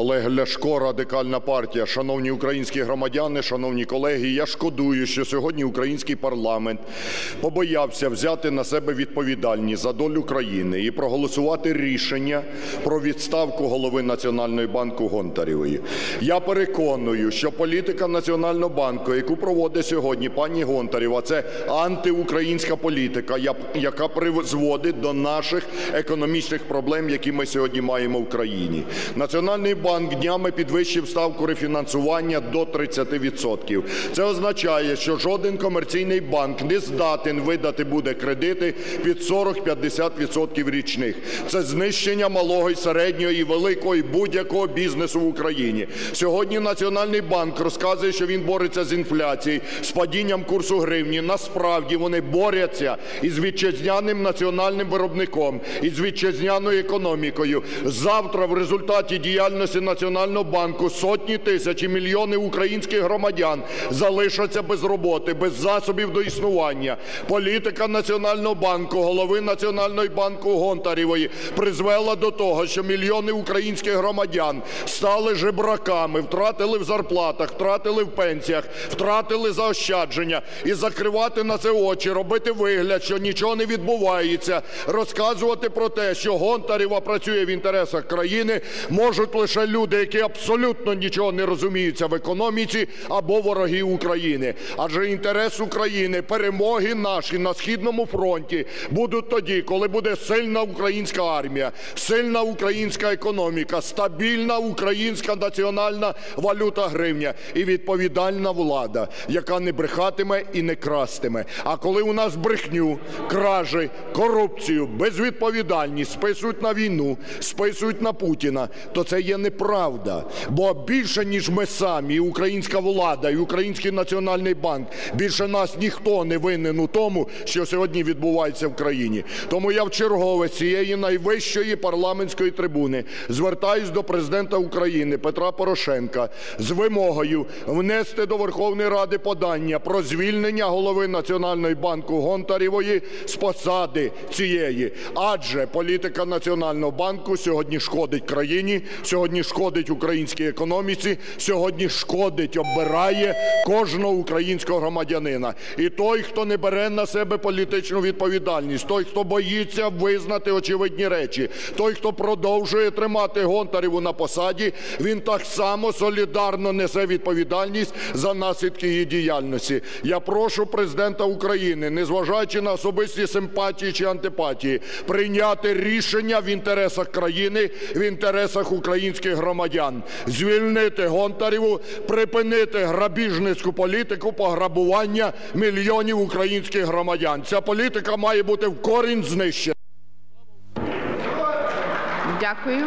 Олег Ляшко, Радикальна партія. Шановні українські громадяни, шановні колеги, я шкодую, що сьогодні український парламент побоявся взяти на себе відповідальність за долю країни і проголосувати рішення про відставку голови Національного банку Гонтаревої. Я переконую, що політика Національного банку, яку проводить сьогодні пані Гонтарева, це антиукраїнська політика, яка призводить до наших економічних проблем, які ми сьогодні маємо в країні. Національний банк днями підвищив ставку рефінансування до 30 відсотків. Це означає, що жоден комерційний банк не здатен видати буде кредити під 40-50 відсотків річних. Це знищення малого і середнього і великого і будь-якого бізнесу в Україні. Сьогодні Національний банк розказує, що він бореться з інфляцією, з падінням курсу гривні. Насправді вони борються із вітчизняним національним виробником, із вітчизняною економікою. Завтра в результаті діяльності Національного банку сотні тисяч і мільйони українських громадян залишаться без роботи, без засобів до існування. Політика Національного банку, голови Національного банку Гонтаревої призвела до того, що мільйони українських громадян стали жебраками, втратили в зарплатах, втратили в пенсіях, втратили заощадження. І закривати на це очі, робити вигляд, що нічого не відбувається, розказувати про те, що Гонтарева працює в інтересах країни, можуть лише люди, які абсолютно нічого не розуміються в економіці або вороги України. Адже інтерес України, перемоги наші на східному фронті будуть тоді, коли буде сильна українська армія, сильна українська економіка, стабільна українська національна валюта гривня і відповідальна влада, яка не брехатиме і не крастиме. А коли у нас брехню, кражі, корупцію, безвідповідальність списують на війну, списують на Путіна, то це є неправда. Бо більше ніж ми самі, і українська влада, і Український національний банк, більше нас ніхто не винен у тому, що сьогодні відбувається в країні. Тому я вчергове з цієї найвищої парламентської трибуни звертаюсь до Президента України Петра Порошенка з вимогою внести до Верховної Ради подання про звільнення голови Національного банку Гонтаревої з посади цієї. Адже політика Національного банку сьогодні шкодить країні, сьогодні шкодить українській економіці, сьогодні шкодить, оббирає кожного українського громадянина. І той, хто не бере на себе політичну відповідальність, той, хто боїться визнати очевидні речі, той, хто продовжує тримати Гонтареву на посаді, він так само солідарно несе відповідальність за наслідки її діяльності. Я прошу Президента України, незважаючи на особисті симпатії чи антипатії, прийняти рішення в інтересах країни, в інтересах українських громадян, звільнити Гонтареву, припинити грабіжницьку політику пограбування мільйонів українських громадян. Ця політика має бути в корінь знищена. Дякую.